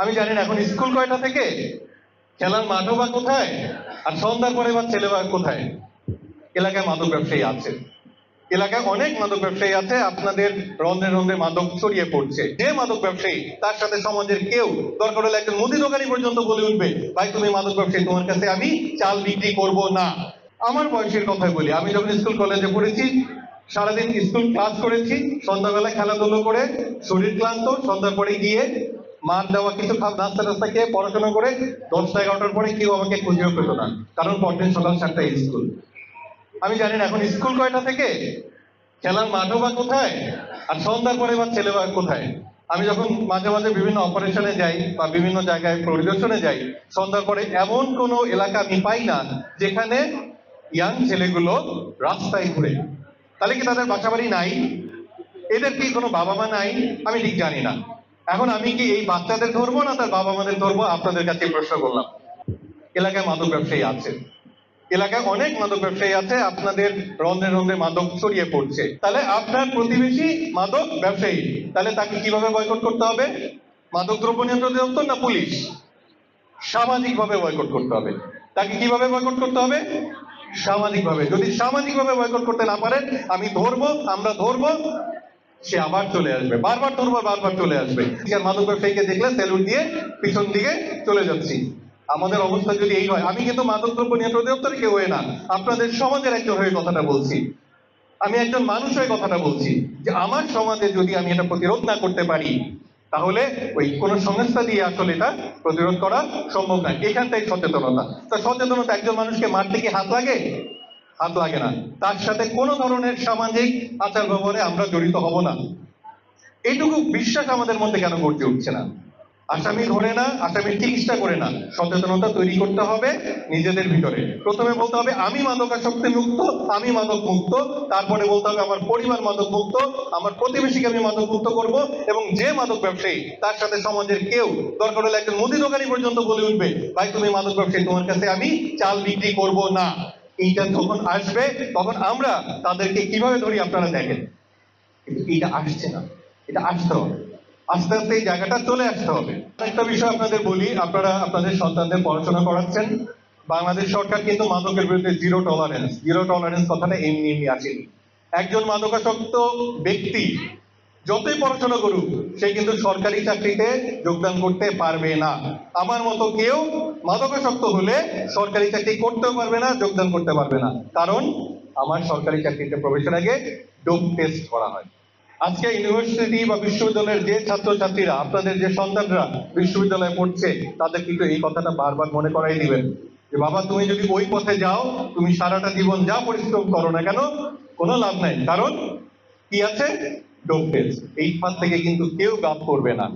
আমি জানি না, এখন স্কুল কয়টা থেকে? খেলার মাঠও বা কোথায়? আর সন্ধ্যার পরে বা ছেলে বা কোথায়? এলাকায় মাদক ব্যবসায়ী আছে। এলাকায় অনেক মাদক ব্যবসায়ী আছে, আপনাদের রন্ধে রন্ধে মাদক ছড়িয়ে পড়ছে। যে মাদক ব্যবসায়ী, তার সাথে সমাজের কেউ দরকার হলে একজন মুদি দোকানি পর্যন্ত বলে উঠবে, ভাই, তুমি মাদক ব্যবসায়ী, তোমার কাছে আমি চাল বিক্রি করব না। আমার বয়সের কথাই বলি, আমি যখন স্কুল কলেজে পড়েছি, সারাদিন স্কুল ক্লাস করেছি সন্ধ্যাবেলা খেলাধুলো করে, শরীর ক্লান্ত, সন্ধ্যার পরে গিয়ে মার দেওয়া কিছু খাব নাস্তা টাস্তা খেয়ে পড়াশোনা করে দশটা এগারোটার পরে কেউ আমাকে খুঁজেও পেত না, কারণ পরদিন সকাল সাতটায় স্কুল। আমি জানি না, এখন স্কুল কয়টা থেকে? খেলার মাঠও বা কোথায়? আর সন্ধ্যার পরে বা ছেলে বা কোথায়? আমি যখন মাঝে মাঝে বিভিন্ন অপারেশনে যাই বা বিভিন্ন জায়গায় পরিদর্শনে যাই, সন্ধ্যার পরে এমন কোনো এলাকা আমি পাই না যেখানে ইয়াং ছেলেগুলো রাস্তায় ঘুরে। তাহলে কি তাদের বাসা বাড়ি নাই? এদের কি কোনো বাবা মা নাই? আমি ঠিক জানি না। এখন আমি কি এই বাচ্চাদের ধরবো না তার বাবা মাদের ধরবো? আপনাদের কাছে প্রশ্ন করলাম। এলাকায় মাদক ব্যবসায়ী আছে। এলাকায় অনেক মাদক ব্যবসায়ী আছে, আপনাদের রন্ধে রন্ধে মাদক ছড়িয়ে পড়ছে। তাহলে আপনার প্রতিবেশী মাদক ব্যবসায়ী, তাহলে তাকে কীভাবে বয়কট করতে হবে? মাদক দ্রব্য নিয়ন্ত্রণ দপ্তর না পুলিশ? সামাজিক ভাবে বয়কট করতে হবে। তাকে কীভাবে বয়কট করতে হবে? সামাজিক ভাবে যদি সামাজিক ভাবে বয়কট করতে না পারেন, আমি ধরবো, আমরা ধরবো সে আবার চলে আসবে। বারবার ধরবো বারবার চলে আসবে। মাদক ব্যবসায়ীকে দেখলে সেলুট দিয়ে পিছন দিকে চলে যাচ্ছি। আমাদের অবস্থা যদি এই হয়, আমি কিন্তু মাদক দ্রব্য নিয়ন্ত্রণ দপ্তরে কেউ না। আপনাদের সমাজের একজন হয়ে কথাটা বলছি। আমি একজন মানুষ হয়ে কথাটা বলছি যে আমার সমাজে যদি আমি এটা প্রতিরোধ না করতে পারি, তাহলে ওই কোন সংস্থা দিয়ে আসলে এটা প্রতিরোধ করা সম্ভব নয় এখানটাই সচেতনতা। তো সচেতনতা একজন মানুষকে মারতে কি হাত লাগে? হাত লাগে না। তার সাথে কোনো ধরনের সামাজিক আচার ব্যবহারে আমরা জড়িত হব না। এইটুকু বিশ্বাস আমাদের মধ্যে কেন গড়তে উঠছে না? আসামি ধরে না আসামি চিকিৎসা করে না। সচেতনতা তৈরি করতে হবে নিজেদের ভিতরে। প্রথমে বলতে হবে, আমি মাদকাসক্তি মুক্ত, আমি মাদক মুক্ত। তারপরে বলতে হবে, আমার পরিবার মাদক মুক্ত, আমার প্রতিবেশীকে আমি মাদক মুক্ত করব এবং যে মাদক ব্যবসায়ী, তার সাথে সমাজের কেউ, দরকার হলে একজন মুদি দোকানি পর্যন্ত বলে উঠবে, ভাই, তুমি মাদক ব্যবসায়ী, তোমার কাছে আমি চাল বিক্রি করব না। এইটা যখন আসবে, তখন আমরা তাদেরকে কীভাবে ধরি আপনারা দেখেন। কিন্তু এটা আসছে না। এটা আসতে হবে। আস্তে আস্তে এই জায়গাটা চলে আসতে হবে। একটা বিষয় আপনাদের বলি, আপনারা আপনাদের সন্তানদের পড়াশোনা করাচ্ছেন। বাংলাদেশ সরকার কিন্তু মাদকের বিরুদ্ধে জিরো টলারেন্স জিরো টলারেন্স কথাটা এমনি এমনি আসেনি। একজন মাদকাসক্ত ব্যক্তি যতই পড়াশোনা করুক, সে কিন্তু সরকারি চাকরিতে যোগদান করতে পারবে না। আমার মতো কেউ মাদকাসক্ত হলে সরকারি চাকরি করতেও পারবে না, যোগদান করতে পারবে না। কারণ আমার সরকারি চাকরিতে প্রবেশের আগে ডোপ টেস্ট করা হয়। আজকে ইউনিভার্সিটি বা বিশ্ববিদ্যালয়ের যে ছাত্রছাত্রীরা, আপনাদের যে সন্তানরা বিশ্ববিদ্যালয়ে পড়ছে, তাদের কিন্তু এই কথাটা বারবার মনে করাই দিবেন। যে, বাবা, তুমি যদি ওই পথে যাও, তুমি সারাটা জীবন যা পরিশ্রম করো না কেন, কোনো লাভ নাই। কারণ কি আছে? Dope test. এই ফাঁদ থেকে কিন্তু কেউ গাপ করবে না।